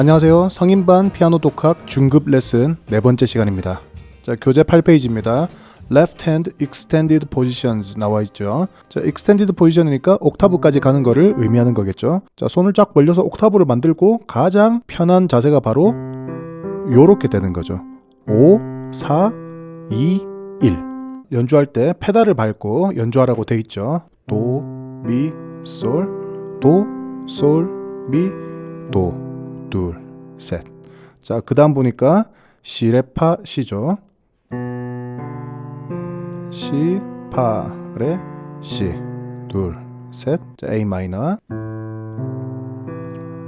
안녕하세요. 성인반 피아노 독학 중급 레슨 네 번째 시간입니다. 자, 교재 8페이지입니다. Left hand extended positions 나와 있죠. 자, extended position이니까 옥타브까지 가는 거를 의미하는 거겠죠. 자, 손을 쫙 벌려서 옥타브를 만들고 가장 편한 자세가 바로 요렇게 되는 거죠. 5, 4, 2, 1. 연주할 때 페달을 밟고 연주하라고 돼 있죠. 도, 미, 솔, 도, 솔, 미, 도, 둘, 셋. 자, 그 다음 보니까 시 레 파 시죠. 시, 파, 레, 시. 둘, 셋. 자, A 마이너.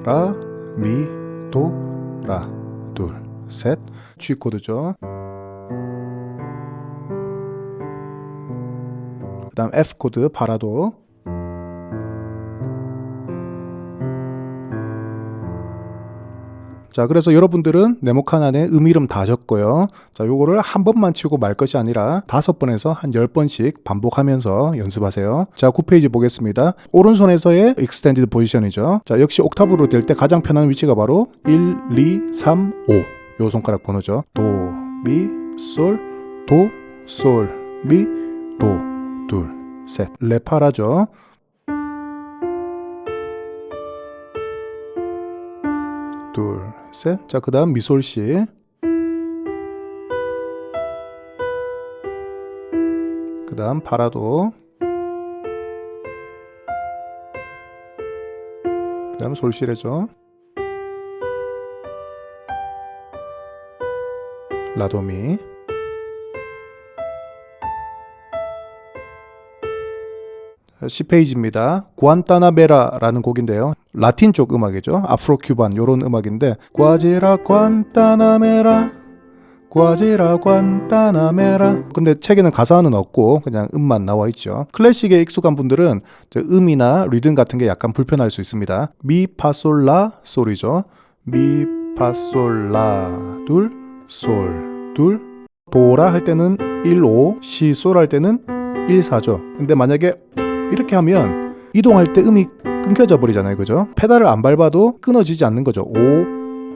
라, 미, 도, 라. 둘, 셋. G 코드죠. 그 다음 F 코드 파라도. 자, 그래서 여러분들은 네모칸 안에 음이름 다 적고요. 자, 요거를 한 번만 치고 말 것이 아니라 다섯 번에서 한 열 번씩 반복하면서 연습하세요. 자, 9페이지 보겠습니다. 오른손에서의 extended position이죠. 자, 역시 옥타브로 될 때 가장 편한 위치가 바로 1, 2, 3, 5. 요 손가락 번호죠. 도, 미, 솔, 도, 솔, 미, 도, 둘, 셋. 레파라죠. 둘, 셋. 자, 그 다음 미솔 씨. 그 다음 파라도. 그 다음 솔시레죠. 라도미. 자, 10페이지입니다. 구안타나베라라는 곡인데요. 라틴 쪽 음악이죠. 아프로 큐반 요런 음악인데 과제라 관타나메라 과제라 관타나메라 근데 책에는 가사는 없고 그냥 음만 나와 있죠. 클래식에 익숙한 분들은 저 음이나 리듬 같은 게 약간 불편할 수 있습니다. 미파솔라 솔이죠. 미파솔라 둘 솔, 둘, 도라 할 때는 1, 5, 시, 솔 할 때는 1, 4죠. 근데 만약에 이렇게 하면 이동할 때 음이 끊겨져 버리잖아요. 그죠? 페달을 안 밟아도 끊어지지 않는 거죠. 5,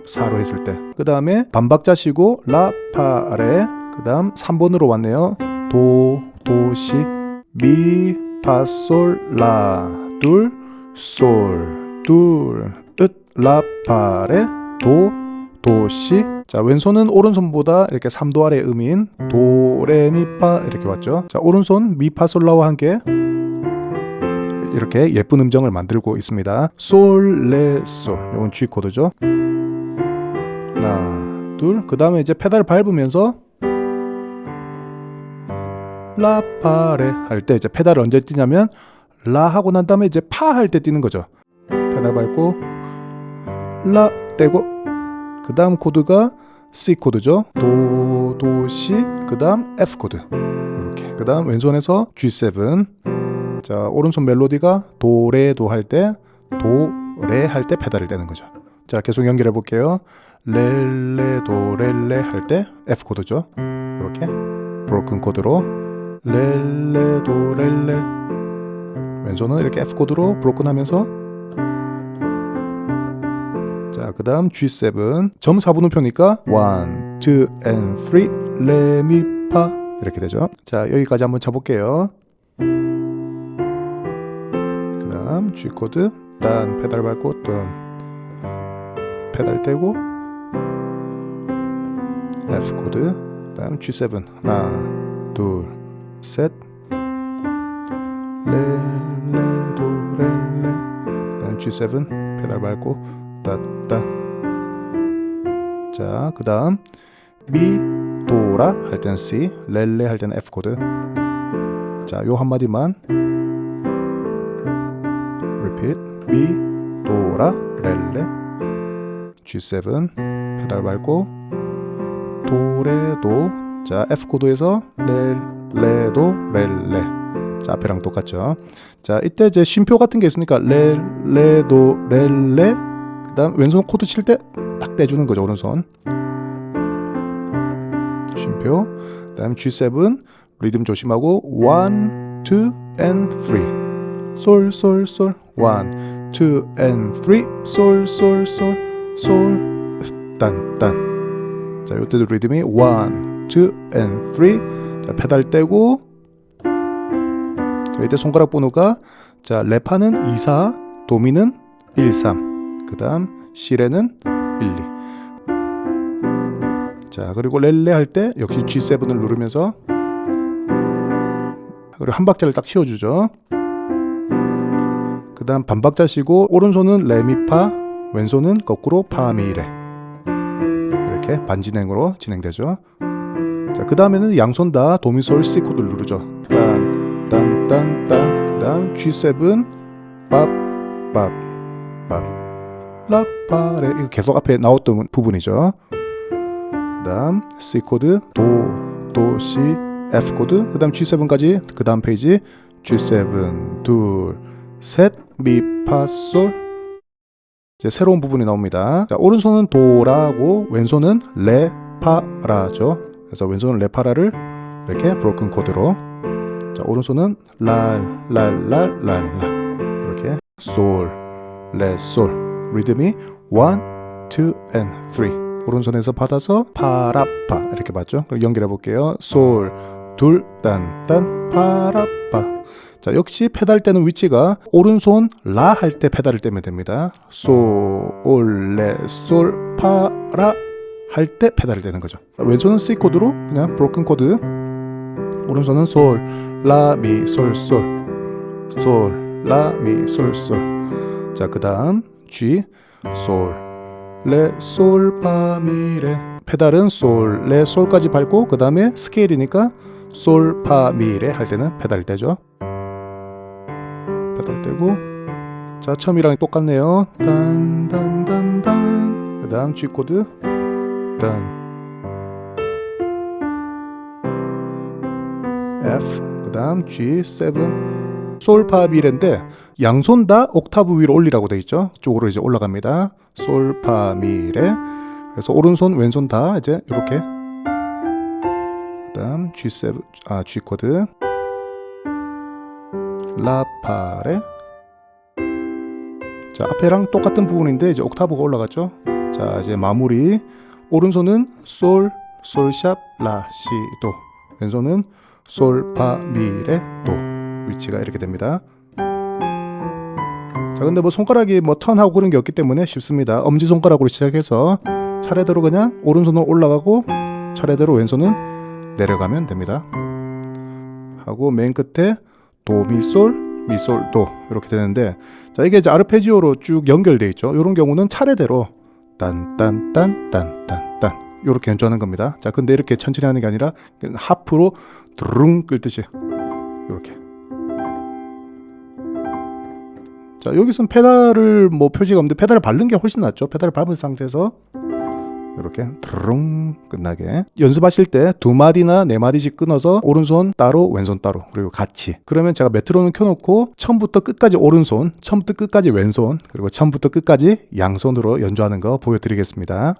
4로 했을 때. 그 다음에 반박자 쉬고 라, 파, 레. 그 다음 3번으로 왔네요. 도, 도, 시, 미, 파, 솔, 라. 둘, 솔, 둘, 으, 라, 파, 레. 도, 도, 시. 자, 왼손은 오른손보다 이렇게 3도 아래 음인 도, 레, 미, 파 이렇게 왔죠. 자, 오른손 미, 파, 솔, 라와 함께 이렇게 예쁜 음정을 만들고 있습니다. 솔, 레, 솔. 이건 G 코드죠. 하나, 둘. 그 다음에 이제 페달 밟으면서 라, 파, 레 할 때 이제 페달을 언제 뛰냐면 라 하고 난 다음에 이제 파 할 때 뛰는 거죠. 페달 밟고 라 떼고 그 다음 코드가 C 코드죠. 도, 도, 시. 그 다음 F 코드. 이렇게. 그 다음 왼손에서 G7. 자, 오른손 멜로디가 도, 레, 도 할 때, 도, 레 할 때 페달을 떼는 거죠. 자, 계속 연결해 볼게요. 레, 레, 도, 레, 레할 때 F 코드죠. 이렇게. 브로큰 코드로. 레, 레, 도, 레, 레. 왼손은 이렇게 F 코드로 브로큰 하면서 자, 그 다음 G7. 점 4분음표니까 1, 2, and 3, 레, 미, 파 이렇게 되죠. 자, 여기까지 한번 쳐볼게요. 다음 G 코드, 딴 페달 밟고 뜸. 페달 떼고 F 코드, 그 다음 G7 하나, 둘, 셋. 레, 레, 도, 레, 레. 그다음 G7 페달 밟고 따따. 자, 그 다음 미, 도라 할 때는 C, 렐레 할 때는 F 코드. 자, 요 한마디만 repeat 미, 도라, 렐레. G7 페달 밟고 도레도 자, F 코드에서 렐, 레도, 렐레. 자, 앞에랑 똑같죠? 자, 이때 이제 쉼표 같은 게 있으니까 렐, 레도, 렐레. 그 다음 왼손 코드 칠 때 딱 떼주는 거죠 오른손. 쉼표. 그 다음 G7 리듬 조심하고 1, 2 and 3 솔, 솔, 솔 1, 2 and 3 솔, 솔, 솔 솔, 딴, 딴. 자, 이때도 리듬이 1, 2, and 3. 자, 페달 떼고 자, 이때 손가락 번호가 자, 레파는 2, 4, 도미는 1, 3. 그 다음 시레는 1, 2. 자, 그리고 렐레 할 때 역시 G7을 누르면서 그리고 한 박자를 딱 씌워주죠. 그 다음 반박자 쉬고 오른손은 레미파 왼손은 거꾸로 파미레. 이렇게 반진행으로 진행되죠. 자, 그 다음에는 양손 다 도미솔 C 코드를 누르죠. 딴, 딴, 딴, 딴. 그 다음 G7 밥, 밥, 밥. 라파레. 이거 계속 앞에 나왔던 부분이죠. 그 다음 C 코드 도, 도, C, F 코드. 그 다음 G7까지 그 다음 페이지 G7 둘, 셋, 미, 파, 솔 이제 새로운 부분이 나옵니다. 자, 오른손은 도라고 왼손은 레, 파, 라죠. 그래서 왼손은 레, 파, 라를 이렇게 브로큰 코드로 자, 오른손은 랄, 랄, 랄, 랄, 랄 이렇게 솔, 레, 솔 리듬이 1, 2, and 3 오른손에서 받아서 파라파 이렇게 맞죠? 연결해 볼게요. 솔, 둘, 딴, 딴, 파라파 자, 역시 페달 떼는 위치가 오른손 라 할 때 페달을 떼면 됩니다. 솔, 레, 솔, 파, 라 할 때 페달을 떼는 거죠. 왼손은 C 코드로 그냥 브로큰 코드. 오른손은 솔, 라, 미, 솔, 솔. 솔, 라, 미, 솔, 솔. 자, 그다음 G, 솔, 레, 솔, 파, 미, 레. 페달은 솔, 레, 솔까지 밟고 그다음에 스케일이니까 솔, 파, 미, 레 할 때는 페달 떼죠. 페달 떼고. 자 처음이랑 똑같네요. 딴딴딴딴. 그 다음 G 코드. 딴. F. 그 다음 G7 솔파미레인데 양손 다 옥타브 위로 올리라고 돼 있죠? 쪽으로 이제 올라갑니다. 솔파미레 그래서 오른손 왼손 다 이제 이렇게. 그 다음 G7 아 G 코드 라파레? 자 앞에랑 똑같은 부분인데 이제 옥타브가 올라갔죠? 자 이제 마무리. 오른손은 솔 솔샵 라시도. 왼손은 솔파미레 도. 위치가 이렇게 됩니다. 자 근데 뭐 손가락이 뭐 턴하고 그런 게 없기 때문에 쉽습니다. 엄지손가락으로 시작해서 차례대로 그냥 오른손은 올라가고 차례대로 왼손은 내려가면 됩니다. 하고 맨 끝에 도 미 솔 미 솔 도 이렇게 되는데 자 이게 이제 아르페지오로 쭉 연결돼 있죠. 이런 경우는 차례대로 딴딴딴딴딴딴 이렇게 연주하는 겁니다. 자 근데 이렇게 천천히 하는 게 아니라 하프로 드릉 끌듯이 이렇게 자 여기서는 페달을 뭐 표시가 없는데 페달을 밟는 게 훨씬 낫죠. 페달을 밟은 상태에서 이렇게 드릉 끝나게. 연습하실 때 두 마디나 네 마디씩 끊어서 오른손 따로 왼손 따로 그리고 같이. 그러면 제가 메트로놈 켜놓고 처음부터 끝까지 오른손 처음부터 끝까지 왼손 그리고 처음부터 끝까지 양손으로 연주하는 거 보여드리겠습니다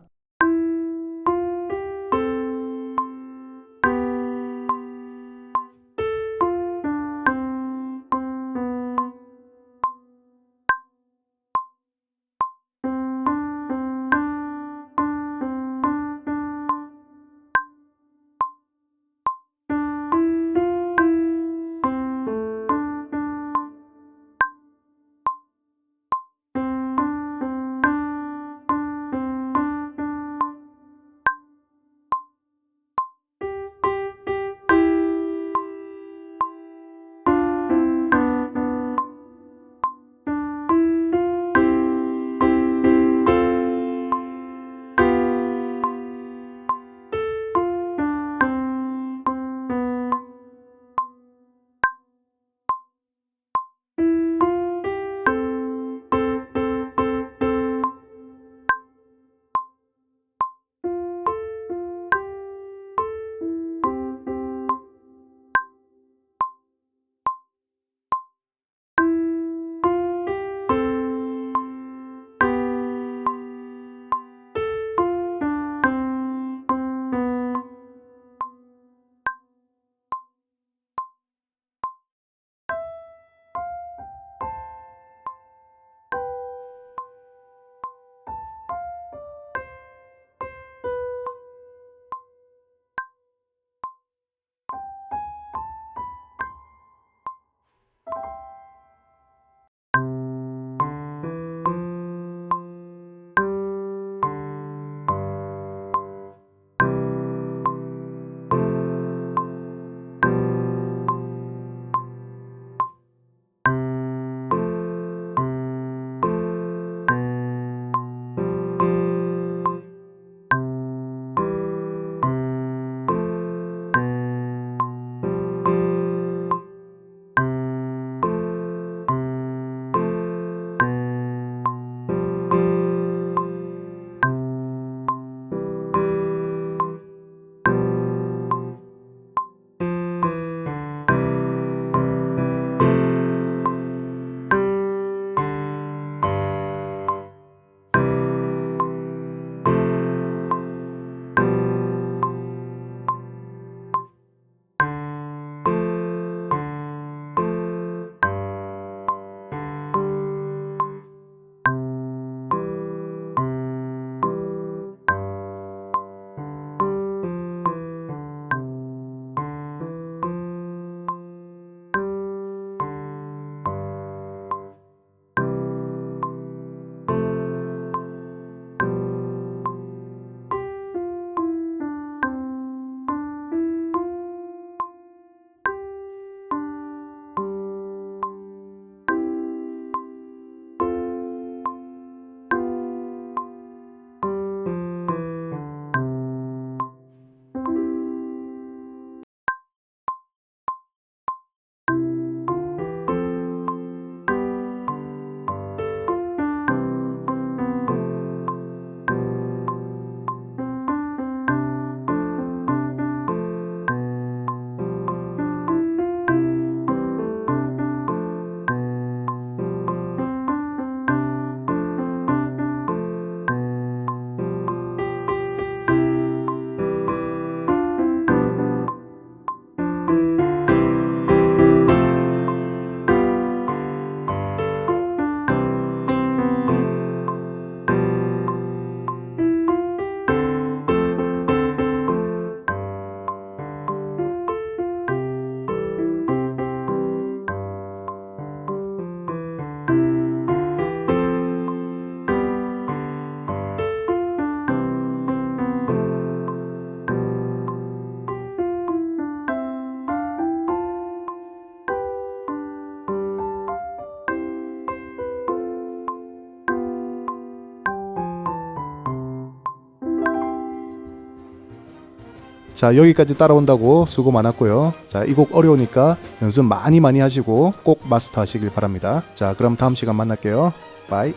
자, 여기까지 따라온다고 수고 많았고요. 자, 이 곡 어려우니까 연습 많이 많이 하시고 꼭 마스터 하시길 바랍니다. 자, 그럼 다음 시간 만날게요. 바이.